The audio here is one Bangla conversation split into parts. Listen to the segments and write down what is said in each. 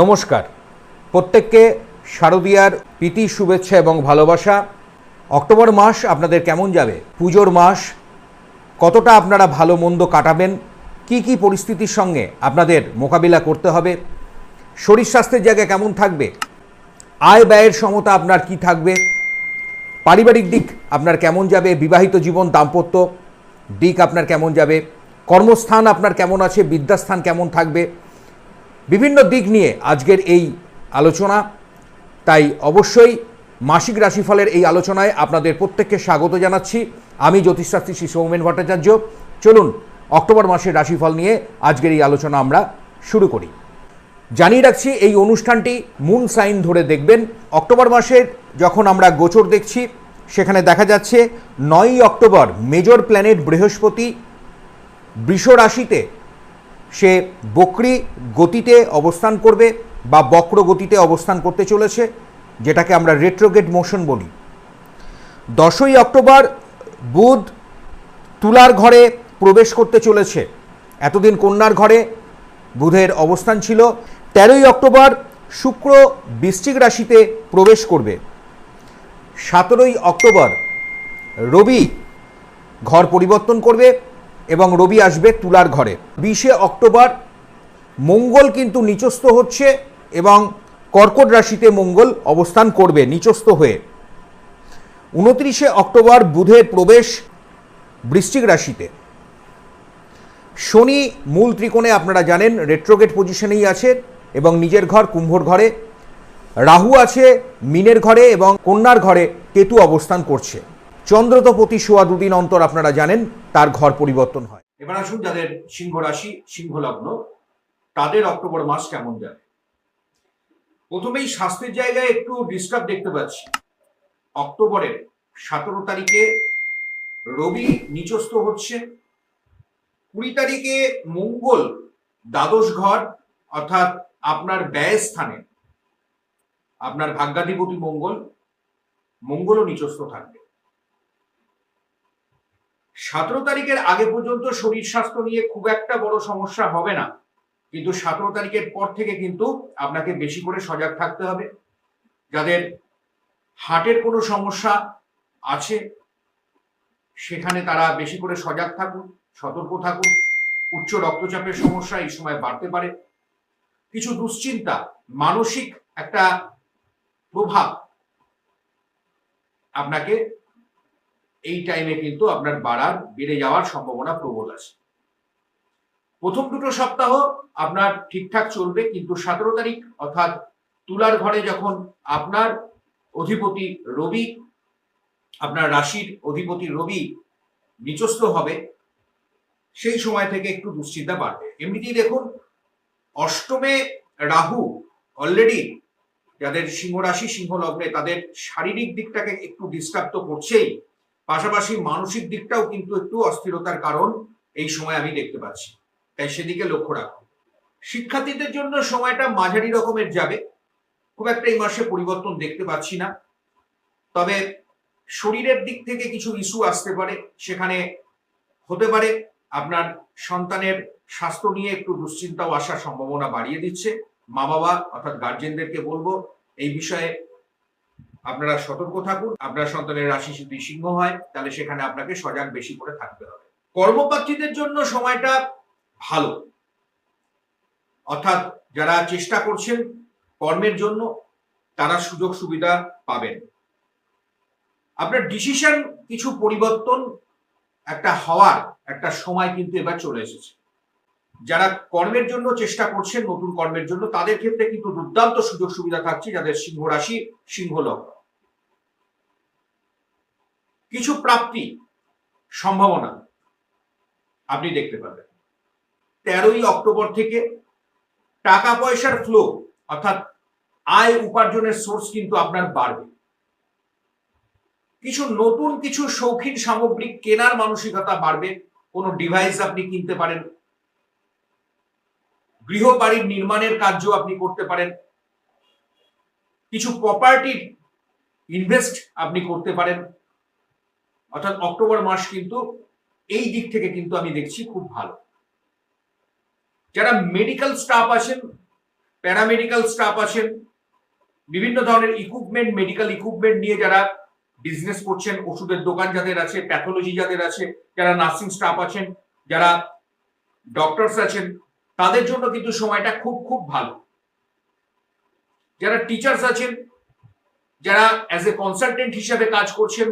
নমস্কার। প্রত্যেককে শারদীয়ার প্রীতি, শুভেচ্ছা এবং ভালোবাসা। অক্টোবর মাস আপনাদের কেমন যাবে? পুজোর মাস কতটা আপনারা ভালো মন্দ কাটাবেন? কি কি পরিস্থিতির সঙ্গে আপনাদের মোকাবিলা করতে হবে? শরীর স্বাস্থ্যের জায়গা কেমন থাকবে? আয় ব্যয়ের সমতা আপনার কি থাকবে? পারিবারিক দিক আপনার কেমন যাবে? বিবাহিত জীবন, দাম্পত্য দিক আপনার কেমন যাবে? কর্মস্থান আপনার কেমন আছে? বিদ্যাস্থান কেমন থাকবে? বিভিন্ন দিক নিয়ে আজকের এই আলোচনা। তাই অবশ্যই মাসিক রাশিফলের এই আলোচনায় আপনাদের প্রত্যেককে স্বাগত জানাচ্ছি। আমি জ্যোতিষশাস্ত্রী শ্রী সৌমেন ভট্টাচার্য। চলুন, অক্টোবর মাসের রাশিফল নিয়ে আজকের এই আলোচনা আমরা শুরু করি। জানিয়ে রাখছি, এই অনুষ্ঠানটি মুন সাইন ধরে দেখবেন। অক্টোবর মাসের যখন আমরা গোচর দেখছি, সেখানে দেখা যাচ্ছে, নয়ই অক্টোবর মেজর প্ল্যানেট বৃহস্পতি বৃষ রাশিতে সে বক্রি গতিতে অবস্থান করবে বা বক্র গতিতে অবস্থান করতে চলেছে, যেটাকে আমরা রেট্রোগেট মোশন বলি। দশই অক্টোবর বুধ তুলার ঘরে প্রবেশ করতে চলেছে। এতদিন কন্যার ঘরে বুধের অবস্থান ছিল। তেরোই অক্টোবর শুক্র বৃশ্চিক রাশিতে প্রবেশ করবে। সতেরোই অক্টোবর রবি ঘর পরিবর্তন করবে। এবং রবি আসবে তুলার ঘরে। বিশে অক্টোবর মঙ্গল কিন্তু নিচস্থ হচ্ছে এবং কর্কট রাশিতে মঙ্গল অবস্থান করবে নিচস্থ হয়ে। উনত্রিশে অক্টোবর বুধের প্রবেশ বৃশ্চিক রাশিতে। শনি মূল ত্রিকোণে আপনারা জানেন রেট্রোগেট পজিশনেই আছে এবং নিজের ঘর কুম্ভর ঘরে। রাহু আছে, মিনের ঘরে এবং কন্যার ঘরে কেতু অবস্থান করছে। চন্দ্র তো প্রতি সোয়া দুদিন অন্তর আপনারা জানেন, তার ঘর পরিবর্তন হয়। এবার আসুন যাদের সিংহ রাশি সিংহ লগ্ন তাদের অক্টোবর মাস কেমন যাবে? প্রথমেই স্বাস্থ্যের জায়গায় একটু ডিস্টার্ব দেখতে পাচ্ছি। অক্টোবরের সতেরো তারিখে রবি নিচস্থ হচ্ছে। কুড়ি তারিখে মঙ্গল দ্বাদশ ঘর, অর্থাৎ আপনার ব্যয় স্থানে। আপনার ভাগ্যাধিপতি মঙ্গল, মঙ্গলও নিচস্থ থাকবে। সতেরো তারিখের আগে পর্যন্ত শরীর স্বাস্থ্য নিয়ে খুব একটা বড় সমস্যা হবে না। কিন্তু সতেরো তারিখের পর থেকে কিন্তু আপনাকে বেশি করে সজাগ থাকতে হবে। যাদের হার্টের কোনো সমস্যা আছে, সেখানে তারা বেশি করে সজাগ থাকুন, সতর্ক থাকুন। উচ্চ রক্তচাপের সমস্যা এই সময় বাড়তে পারে। কিছু দুশ্চিন্তা, মানসিক একটা প্রভাব আপনাকে এই টাইমে কিন্তু আপনার বাড়ার, বেড়ে যাওয়ার সম্ভাবনা প্রবল আছে। প্রথম দুটো সপ্তাহ আপনার ঠিকঠাক চলবে, কিন্তু সতেরো তারিখ, অর্থাৎ তুলার ঘরে যখন আপনার অধিপতি রবি, আপনার রাশির অধিপতি রবি নিচস্থ হবে, সেই সময় থেকে একটু দুশ্চিন্তা বাড়বে। এমনিতেই দেখুন, অষ্টমে রাহু অলরেডি যাদের সিংহ রাশি সিংহ লগ্নে তাদের শারীরিক দিকটাকে একটু ডিস্টার্ব তো করছেই। পাশাপাশি মানসিক দিকটাও কিন্তু একটু অস্থিরতার কারণ এই সময় আমি দেখতে পাচ্ছি। তাই সেদিকে লক্ষ্য রাখুন শিক্ষার্থীদের জন্য সময়টা মাঝারি রকমের যাবে। খুব একটা এই মাসে পরিবর্তন দেখতে পাচ্ছি না। তবে শরীরের দিক থেকে কিছু ইস্যু আসতে পারে, সেখানে হতে পারে। আপনার সন্তানের স্বাস্থ্য নিয়ে একটু দুশ্চিন্তাও আসার সম্ভাবনা বাড়িয়ে দিচ্ছে। মা বাবা অর্থাৎ গার্জেনদেরকে বলব, এই বিষয়ে আপনারা সতর্ক থাকুন, আপনার সন্তানের রাশি যদি সিংহ হয়, তাহলে সেখানে আপনাকে সজাগ বেশি করে থাকতে হবে। কর্মপ্রার্থীদের জন্য সময়টা ভালো। অর্থাৎ যারা চেষ্টা করছেন কর্মের জন্য, তারা সুযোগ সুবিধা পাবেন। আপনার ডিসিশন কিছু পরিবর্তন একটা হওয়ার একটা সময় কিন্তু এবার চলে এসেছে। যারা কর্মের জন্য চেষ্টা করছেন, নতুন কর্মের জন্য, তাদের ক্ষেত্রে কিন্তু দুর্দান্ত সুযোগ সুবিধা থাকছে যাদের সিংহ রাশি সিংহ লগ্ন। কিছু প্রাপ্তি সম্ভাবনা আপনি দেখতে পাবেন। তেরোই অক্টোবর থেকে টাকা পয়সার ফ্লো অর্থাৎ আয় উপার্জনের সোর্স কিন্তু আপনার বাড়বে। কিছু নতুন কিছু শৌখিন সামগ্রী কেনার মানসিকতা বাড়বে। কোনো ডিভাইস আপনি কিনতে পারেন গৃহ বাড়ির নির্মাণের কার্য আপনি করতে পারেন। কিছু প্রপার্টির ইনভেস্ট আপনি করতে পারেন। অর্থাৎ অক্টোবর মাস কিন্তু এই দিক থেকে কিন্তু আমি দেখছি খুব ভালো। যারা মেডিকেল স্টাফ আছেন প্যারামেডিক্যাল স্টাফ আছেন, বিভিন্ন ধরনের ইকুইপমেন্ট মেডিকেল ইকুইপমেন্ট নিয়ে যারা বিজনেস করছেন, ওষুধের দোকান যাদের আছে প্যাথোলজি যাদের আছে, যারা নার্সিং স্টাফ আছেন, যারা ডক্টরস আছেন তাদের জন্য কিন্তু সময়টা খুব খুব ভালো। যারা টিচার্স আছেন, যারা অ্যাজ এ কনসালটেন্ট হিসাবে কাজ করছেন,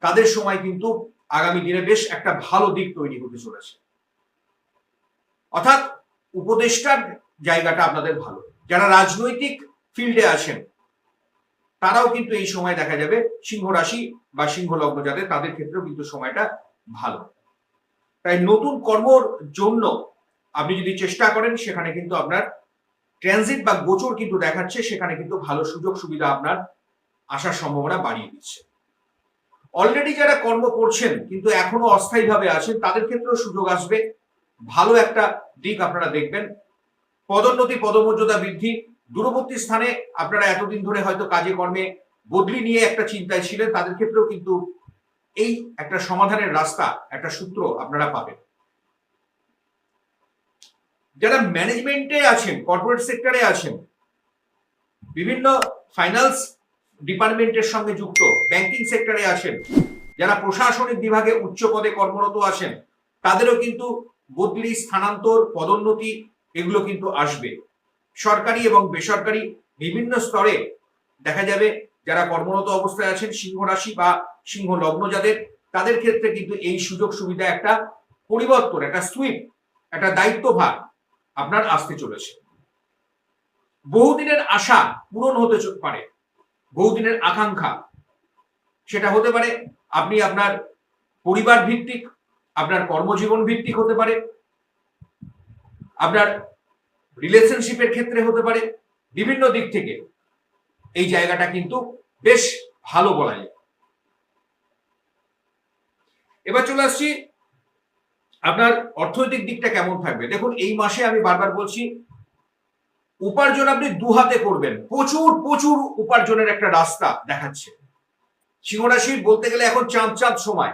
তাদের সময় কিন্তু আগামী দিনে বেশ একটা ভালো দিক তৈরি হতে চলেছে। অর্থাৎ উপদেষ্টার জায়গাটা আপনাদের ভালো। যারা রাজনৈতিক ফিল্ডে আছেন, তারাও কিন্তু এই সময় দেখা যাবে সিংহ রাশি বা সিংহ লগ্ন যাদের, তাদের ক্ষেত্রেও কিন্তু সময়টা ভালো। তাই নতুন কর্মর জন্য আপনি যদি চেষ্টা করেন, সেখানে কিন্তু আপনার ট্রানজিট বা গোচর কিন্তু দেখাচ্ছে, সেখানে কিন্তু ভালো সুযোগ সুবিধা আপনার আসার সম্ভাবনা বাড়িয়ে দিচ্ছে। অলরেডি যারা কর্ম করছেন, কিন্তু এখনও অস্থায়ীভাবে আছেন, তাদের ক্ষেত্রেও সুযোগ আসবে। ভালো একটা দিক আপনারা দেখবেন। পদোন্নতি, পদমর্যাদা বৃদ্ধি, দূরবর্তী স্থানে আপনারা এতদিন ধরে হয়তো কাজে কর্মে বদলি নিয়ে একটা চিন্তায় ছিলেন, তাদের ক্ষেত্রেও কিন্তু এই একটা সমাধানের রাস্তা, একটা সূত্র আপনারা পাবেন। যারা ম্যানেজমেন্টে আছেন কর্পোরেট সেক্টরে আছেন, বিভিন্ন ফাইন্যান্স ডিপার্টমেন্টের সঙ্গে যুক্ত ব্যাংকিং সেক্টরে আছেন, যারা প্রশাসনিক বিভাগে উচ্চ পদে কর্মরত আছেন, তাদেরও কিন্তু বদলি, স্থানান্তর, পদোন্নতি এগুলো কিন্তু আসবে। সরকারি এবং বেসরকারি বিভিন্ন স্তরে দেখা যাবে যারা কর্মরত অবস্থায় আছেন, সিংহ রাশি বা সিংহ লগ্ন যাদের, তাদের ক্ষেত্রে কিন্তু এই সুযোগ সুবিধা একটা পরিবর্তন, একটা সুইপ একটা দায়িত্বভার আপনার আসতে চলেছে। বহুদিনের আশা পূরণ হতে পারে। বহুদিনের আকাঙ্ক্ষা। সেটা হতে পারে আপনি আপনার পরিবার ভিত্তিক, আপনার কর্মজীবন ভিত্তিক হতে পারে। আপনার রিলেশনশিপের ক্ষেত্রে হতে পারে। বিভিন্ন দিক থেকে। এই জায়গাটা কিন্তু বেশ ভালো বলা যায়। এবার চলে আসছি আপনার অর্থনৈতিক দিকটা কেমন থাকবে? দেখুন, এই মাসে আমি বারবার বলছি, উপার্জন আপনি দু হাতে করবেন। প্রচুর প্রচুর উপার্জনের একটা রাস্তা দেখাচ্ছে। সিংহরাশি বলতে গেলে এখন চাঁদ চাঁদ সময়।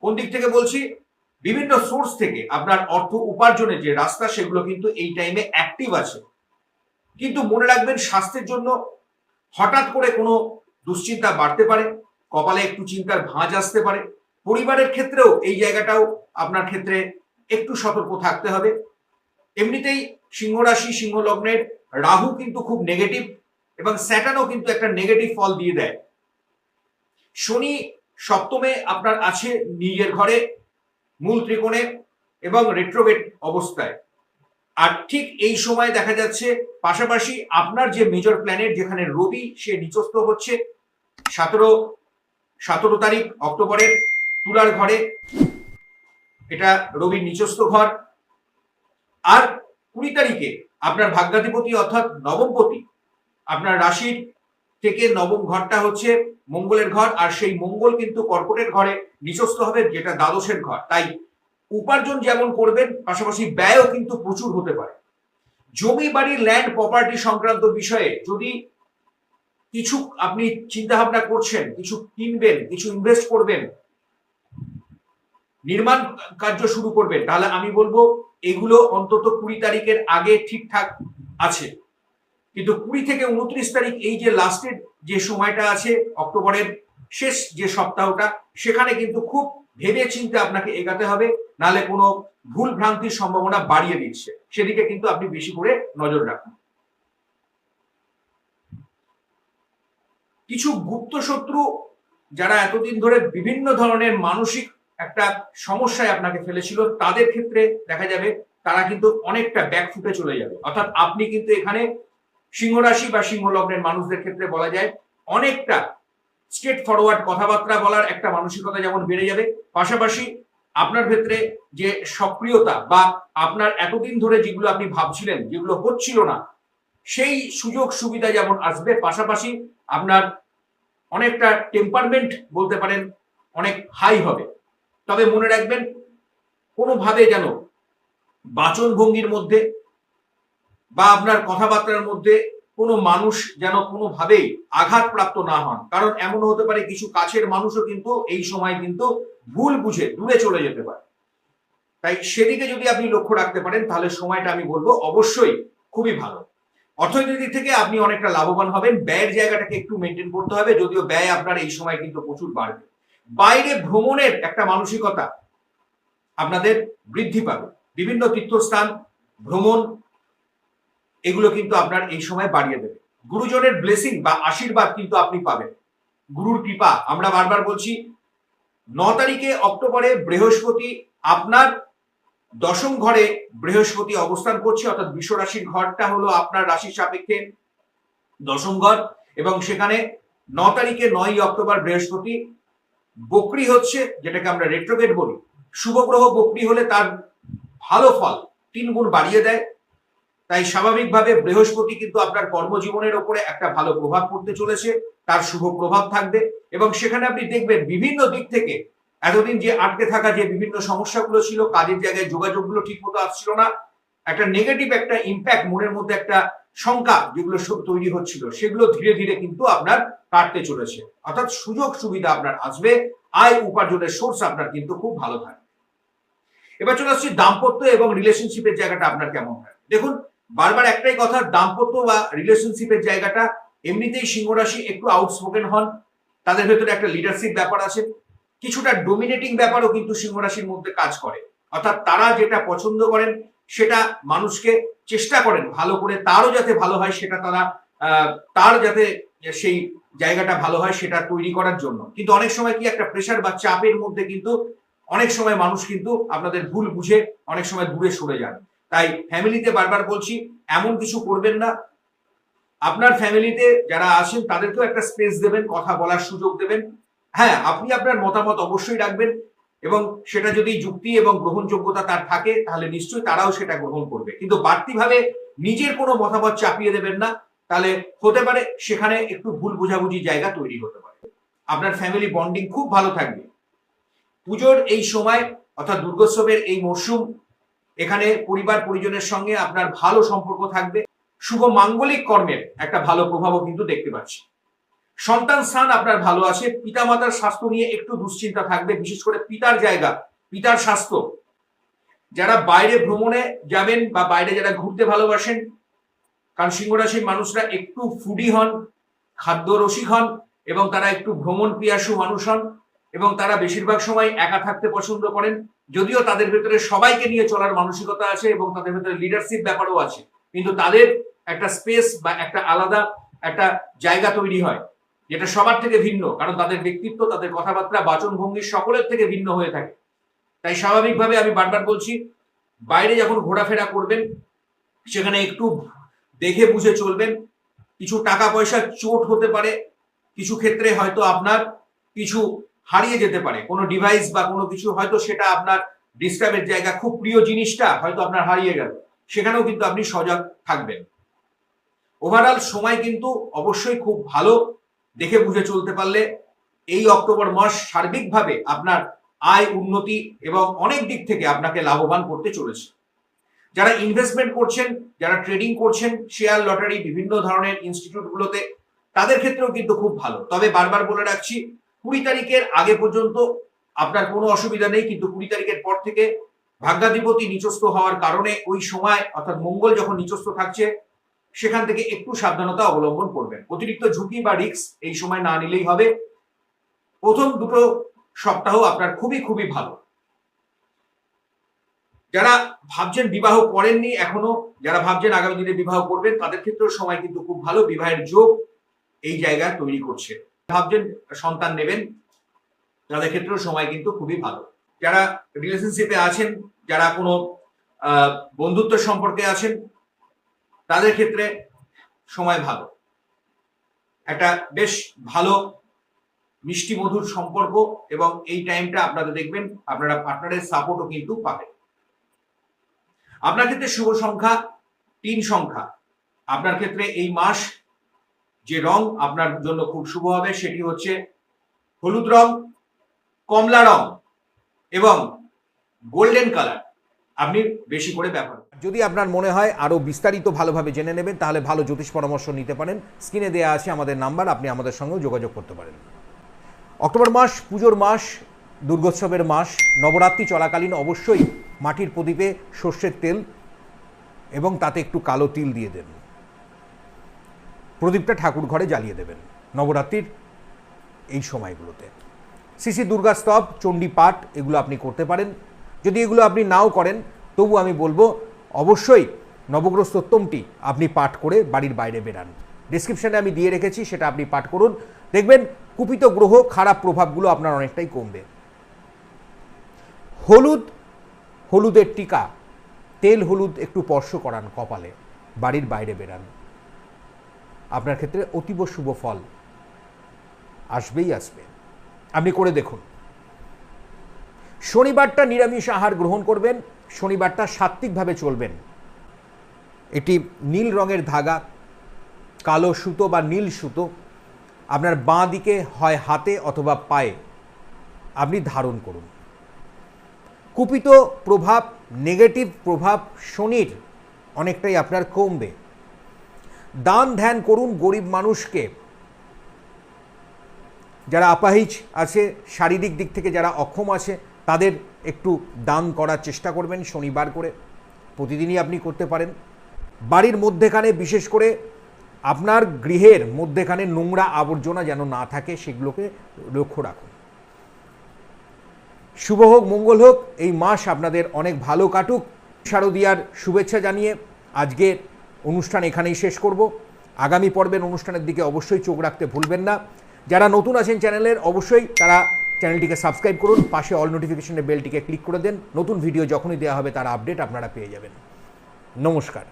কোন দিক থেকে বলছি? বিভিন্ন সোর্স থেকে আপনার অর্থ উপার্জনের যে রাস্তা, সেগুলো কিন্তু এই টাইমে অ্যাক্টিভ আছে। কিন্তু মনে রাখবেন, স্বাস্থ্যের জন্য হঠাৎ করে কোনো দুশ্চিন্তা বাড়তে পারে, কপালে একটু চিন্তার ভাঁজ আসতে পারে। পরিবারের ক্ষেত্রেও এই জায়গাটাও আপনার ক্ষেত্রে একটু সতর্ক থাকতে হবে। এমনিতেই সিংহ রাশি সিংহ লগ্নের রাহু কিন্তু খুব নেগেটিভ এবং স্যাটানও কিন্তু একটা নেগেটিভ ফল দিয়ে দেয়। শনি সপ্তমে আপনার আছে নিজের ঘরে, মূল ত্রিকোণে এবং রেট্রোগেট অবস্থায়। আর ঠিক এই সময় দেখা যাচ্ছে পাশাপাশি আপনার যে মেজর প্ল্যানেট যেখানে রবি সে নিচস্থ হচ্ছে, সতেরো সতেরো তারিখ অক্টোবরের তুলার ঘরে। এটা রবির নিচস্থ ঘর। আর কুড়ি তারিখে আপনার ভাগ্যাধিপতি অর্থাৎ নবমপতি, আপনার রাশির থেকে নবম ঘরটা হচ্ছে মঙ্গলের ঘর, আর সেই মঙ্গল কিন্তু কর্কটের ঘরে নিচস্থ হবে, যেটা দ্বাদশের ঘর। তাই উপার্জন যেমন করবেন, পাশাপাশি ব্যয়ও কিন্তু প্রচুর হতে পারে। জমি, বাড়ি ল্যান্ড প্রপার্টি সংক্রান্ত বিষয়ে যদি কিছু আপনি চিন্তা ভাবনা করছেন, কিছু কিনবেন, কিছু ইনভেস্ট করবেন নির্মাণ কার্য শুরু করবেন। তাহলে আমি বলব, এগুলো অন্তত কুড়ি তারিখের আগে ঠিকঠাক আছে। কিন্তু কুড়ি থেকে উনত্রিশ তারিখ এই যে লাস্টের যে সময়টা আছে, অক্টোবরের শেষ যে সপ্তাহটা, সেখানে কিন্তু খুব ভেবে চিন্তে আপনাকে এগাতে হবে নালে কোনো ভুল ভ্রান্তির সম্ভাবনা বাড়িয়ে দিচ্ছে। সেদিকে কিন্তু আপনি বেশি করে নজর রাখুন। কিছু গুপ্ত শত্রু যারা এতদিন ধরে বিভিন্ন ধরনের মানসিক একটা সমস্যায় আপনাকে ফেলেছিল, তাদের ক্ষেত্রে দেখা যাবে তারা কিন্তু অনেকটা ব্যাক ফুটে চলে যাবে। অর্থাৎ আপনি কিন্তু এখানে সিংহ রাশি বা সিংহ লগ্নের মানুষদের ক্ষেত্রে বলা যায় অনেকটা স্ট্রেট ফরওয়ার্ড কথাবার্তা বলার একটা মানসিকতা যেমন বেড়ে যাবে, পাশাপাশি আপনার ক্ষেত্রে যে সক্রিয়তা বা আপনার এতদিন ধরে যেগুলো আপনি ভাবছিলেন, যেগুলো হচ্ছিল না, সেই সুযোগ সুবিধা যেমন আসবে, পাশাপাশি আপনার অনেকটা টেম্পারমেন্ট বলতে পারেন অনেক হাই হবে। তবে মনে রাখবেন, কোনোভাবে যেন বাচন ভঙ্গির মধ্যে বা আপনার কথাবার্তার মধ্যে কোনো মানুষ যেন কোনোভাবেই আঘাতপ্রাপ্ত না হন। কারণ এমন হতে পারে কিছু কাছের মানুষও কিন্তু এই সময় কিন্তু ভুল বুঝে দূরে চলে যেতে পারে। তাই সেদিকে যদি আপনি লক্ষ্য রাখতে পারেন, তাহলে সময়টা আমি বলব অবশ্যই খুবই ভালো। অর্থনৈতিক দিক থেকে আপনি অনেকটা লাভবান হবেন, ব্যয়ের জায়গাটাকে একটু মেনটেন করতে হবে, যদিও ব্যয় আপনার এই সময় কিন্তু প্রচুর বাড়বে। বাইরে ভ্রমণের একটা মানসিকতা আপনাদের বৃদ্ধি পাবে। বিভিন্ন তীর্থস্থান, ভ্রমণ, এগুলো কিন্তু আপনার এই সময় বাড়িয়ে দেবে। গুরুজনের ব্লেসিং বা আশীর্বাদ কিন্তু আপনি পাবেন। গুরুর কৃপা, আমরা বারবার বলছি, ন তারিখে অক্টোবরে বৃহস্পতি আপনার দশম ঘরে বৃহস্পতি অবস্থান করছে, অর্থাৎ বিশ্ব রাশির ঘরটা হলো আপনার রাশির সাপেক্ষে দশম ঘর এবং সেখানে ন তারিখে নয়ই অক্টোবর বৃহস্পতি বকরি হচ্ছে, যেটাকে আমরা রেট্রোগেট বলি। শুভ গ্রহ বকরি হলে তার ভালো ফল তিন গুণ বাড়িয়ে দেয়। তাই স্বাভাবিকভাবে বৃহস্পতি কিন্তু আপনার কর্মজীবনের ওপরে একটা ভালো প্রভাব পড়তে চলেছে, তার শুভ প্রভাব থাকবে। এবং সেখানে আপনি দেখবেন বিভিন্ন দিক থেকে এতদিন যে আটকে থাকা যে বিভিন্ন সমস্যাগুলো ছিল, কাজের জায়গায় যোগাযোগগুলো ঠিক মতো আসছিল না একটা নেগেটিভ একটা ইম্প্যাক্ট মনের মধ্যে একটা শঙ্কা যেগুলো সব তৈরি হচ্ছিল, সেগুলো ধীরে ধীরে কিন্তু আপনার কাটতে চলেছে। অর্থাৎ সুযোগ সুবিধা আপনার আসবে, আয় উপার্জনের সোর্স আপনার কিন্তু খুব ভালো থাকবে এবার চলে আসছি দাম্পত্য এবং রিলেশনশিপের জায়গাটা আপনার কেমন হয়? দেখুন, বারবার একটাই কথা, দাম্পত্য বা রিলেশনশিপের জায়গাটা এমনিতেই সিংহরাশি একটু আউটস্পোকেন হন, তাদের ভেতরে একটা লিডারশিপ ব্যাপার আছে, কিছুটা ডোমিনেটিং ব্যাপারও কিন্তু সিংহরাশির মধ্যে কাজ করে। অর্থাৎ তারা যেটা পছন্দ করেন সেটা মানুষকে চেষ্টা করেন ভালো করে, তারও যাতে ভালো হয় সেটা তারা তার যাতে সেই জায়গাটা ভালো হয় সেটা তৈরি করার জন্য। কিন্তু অনেক সময় কি একটা প্রেশার বা চাপের মধ্যে কিন্তু অনেক সময় মানুষ কিন্তু আপনাদের ভুল বুঝে অনেক সময় দূরে সরে যান। তাই ফ্যামিলিতে বারবার বলছি, এমন কিছু করবেন না। আপনার ফ্যামিলিতে যারা আছেন, তাদেরকেও একটা স্পেস দেবেন, কথা বলার সুযোগ দেবেন। হ্যাঁ আপনি আপনার মতামত অবশ্যই রাখবেন। এবং সেটা যদি যুক্তি এবং গ্রহণযোগ্যতা তার থাকে, তাহলে নিশ্চয়ই তারাও সেটা গ্রহণ করবে। কিন্তু বাড়তিভাবে নিজের কোনো মতামত চাপিয়ে দেবেন না, তাহলে হতে পারে সেখানে একটু ভুল বোঝাবুঝি জায়গা তৈরি হতে পারে। আপনার ফ্যামিলি বন্ডিং খুব ভালো থাকবে। পুজোর এই সময় অর্থাৎ দুর্গোৎসবের এই মরশুম এখানে পরিবার পরিজনের সঙ্গে আপনার ভালো সম্পর্ক থাকবে। শুভ মাঙ্গলিক কর্মের একটা ভালো প্রভাবও কিন্তু দেখতে পাচ্ছি। সন্তান স্থান আপনার ভালো আছে পিতা মাতার স্বাস্থ্য নিয়ে একটু দুশ্চিন্তা থাকবে, বিশেষ করে পিতার জায়গা, পিতার স্বাস্থ্য। যারা বাইরে ভ্রমণে যাবেন বা বাইরে যারা ঘুরতে ভালোবাসেন, কারণ সিংহ রাশির মানুষরা একটু ফুডি হন খাদ্য রসিক হন, এবং তারা একটু ভ্রমণ পিয়াসু মানুষ হন, এবং তারা বেশিরভাগ সময় একা থাকতে পছন্দ করেন, যদিও তাদের ভেতরে সবাইকে নিয়ে চলার মানসিকতা আছে এবং তাদের ভেতরে লিডারশিপ ব্যাপারও আছে। কিন্তু তাদের একটা স্পেস বা একটা আলাদা একটা জায়গা তৈরি হয়। যেটা সবার থেকে ভিন্ন, কারণ তাদের ব্যক্তিত্ব, তাদের কথাবার্তা বাচন ভঙ্গি সকলের থেকে ভিন্ন হয়ে থাকে। তাই স্বাভাবিকভাবে আমি বারবার বলছি, বাইরে যখন ঘোরাফেরা করবেন, সেখানে একটু দেখে বুঝে চলবেন, কিছু টাকা পয়সা চোট হতে পারে, কিছু ক্ষেত্রে হয়তো আপনার কিছু হারিয়ে যেতে পারে, কোনো ডিভাইস বা কোনো কিছু, হয়তো সেটা আপনার ডিস্টার্বের জায়গা, খুব প্রিয় জিনিসটা হয়তো আপনার হারিয়ে গেল, সেখানেও কিন্তু আপনি সজাগ থাকবেন। ওভারঅল সময় কিন্তু অবশ্যই খুব ভালো দেখে বুঝে চলতে পারলে এই অক্টোবর মাস সার্বিকভাবে আপনার আয় উন্নতি এবং অনেক দিক থেকে আপনাকে লাভবান করতে চলেছে। যারা ইনভেস্টমেন্ট করছেন, যারা ট্রেডিং করছেন শেয়ার লটারি বিভিন্ন ধরনের ইনস্টিটিউটগুলোতে তাদের ক্ষেত্রেও কিন্তু খুব ভালো। তবে বারবার বলে রাখছি, কুড়ি তারিখের আগে পর্যন্ত আপনার কোনো অসুবিধা নেই, কিন্তু কুড়ি তারিখের পর থেকে ভাগ্যাধিপতি নিচস্থ হওয়ার কারণে ওই সময়, অর্থাৎ মঙ্গল যখন নিচস্থ থাকছে সেখান থেকে একটু সাবধানতা অবলম্বন করবেন। অতিরিক্ত ঝুঁকি বা রিস্ক এই সময় না নিলেই হবে। প্রথম দুটো সপ্তাহ আপনার খুবই খুবই ভালো। যারা ভাবছেন বিবাহ করেননি এখনও, যারা ভাবছেন আগামী দিনে বিবাহ করবেন, তাদের ক্ষেত্রেও সময় কিন্তু খুব ভালো। বিবাহের যোগ এই জায়গায় তৈরি করছে। ভাবছেন সন্তান নেবেন, তাদের ক্ষেত্রেও সময় কিন্তু খুবই ভালো। যারা রিলেশনশিপে আছেন, যারা কোনো বন্ধুত্ব সম্পর্কে আছেন তাদের ক্ষেত্রে সময় ভালো। একটা বেশ ভালো মিষ্টি মধুর সম্পর্ক এবং এই টাইমটা আপনারা দেখবেন, আপনারা পার্টনারের সাপোর্টও কিন্তু পাবেন। আপনার ক্ষেত্রে শুভ সংখ্যা তিন সংখ্যা। আপনার ক্ষেত্রে এই মাস যে রং আপনার জন্য খুব শুভ হবে সেটি হচ্ছে হলুদ রং, কমলা রং এবং গোল্ডেন কালার আপনি বেশি করে ব্যবহার। যদি আপনার মনে হয় আরও বিস্তারিত ভালোভাবে জেনে নেবেন, তাহলে ভালো জ্যোতিষ পরামর্শ নিতে পারেন। স্ক্রিনে দেওয়া আছে আমাদের নাম্বার, আপনি আমাদের সঙ্গেও যোগাযোগ করতে পারেন। অক্টোবর মাস, পুজোর মাস, দুর্গোৎসবের মাস, নবরাত্রি চলাকালীন অবশ্যই মাটির প্রদীপে সর্ষের তেল এবং তাতে একটু কালো তিল দিয়ে দেন। প্রদীপটা ঠাকুর ঘরে জ্বালিয়ে দেবেন নবরাত্রির এই সময়গুলোতে। শ্রী দুর্গা স্তব, চণ্ডী পাঠ, এগুলো আপনি করতে পারেন। যদি এগুলো আপনি নাও করেন, তবু আমি বলব অবশ্যই নবগ্রহ স্তোত্তমটি আপনি পাঠ করে বাড়ির বাইরে বেরান। ডিসক্রিপশানে আমি দিয়ে রেখেছি, সেটা আপনি পাঠ করুন। দেখবেন কুপিত গ্রহ, খারাপ প্রভাবগুলো আপনার অনেকটাই কমবে। হলুদ, হলুদের টিকা, তেল হলুদ একটু স্পর্শ করান কপালে, বাড়ির বাইরে বেরান। আপনার ক্ষেত্রে অতীব শুভ ফল আসবেই আসবে। আপনি করে দেখুন। শনিবারটা নিরামিষ আহার গ্রহণ করবেন শনিবারটা সাত্ত্বিকভাবে চলবেন। এটি নীল রঙের ধাগা, কালো সুতো বা নীল সুতো, আপনার বাঁ দিকে হয় হাতে অথবা পায়ে, আপনি ধারণ করুন। কুপিত প্রভাব, নেগেটিভ প্রভাব শনির অনেকটাই আপনার কমবে। দান ধ্যান করুন গরিব মানুষকে। যারা আপাহিজ আছে, শারীরিক দিক থেকে যারা অক্ষম আছে তাদের একটু দান করার চেষ্টা করবেন শনিবার করে। প্রতিদিনই আপনি করতে পারেন। বাড়ির মধ্যেখানে বিশেষ করে আপনার গৃহের মধ্যেখানে নোংরা আবর্জনা যেন না থাকে সেগুলোকে লক্ষ্য রাখুন। শুভ হোক, মঙ্গল হোক, এই মাস আপনাদের অনেক ভালো কাটুক। শারদীয়ার শুভেচ্ছা জানিয়ে আজকের অনুষ্ঠান এখানেই শেষ করব। আগামী পর্বের অনুষ্ঠানের দিকে অবশ্যই চোখ রাখতে ভুলবেন না। যারা নতুন আছেন চ্যানেলের, অবশ্যই তারা চ্যানেলটিকে সাবস্ক্রাইব করুন, পাশে অল নোটিফিকেশনের বেলটিকে ক্লিক করে দেন। নতুন ভিডিও যখনই দেওয়া হবে, তার আপডেট আপনারা পেয়ে যাবেন। নমস্কার।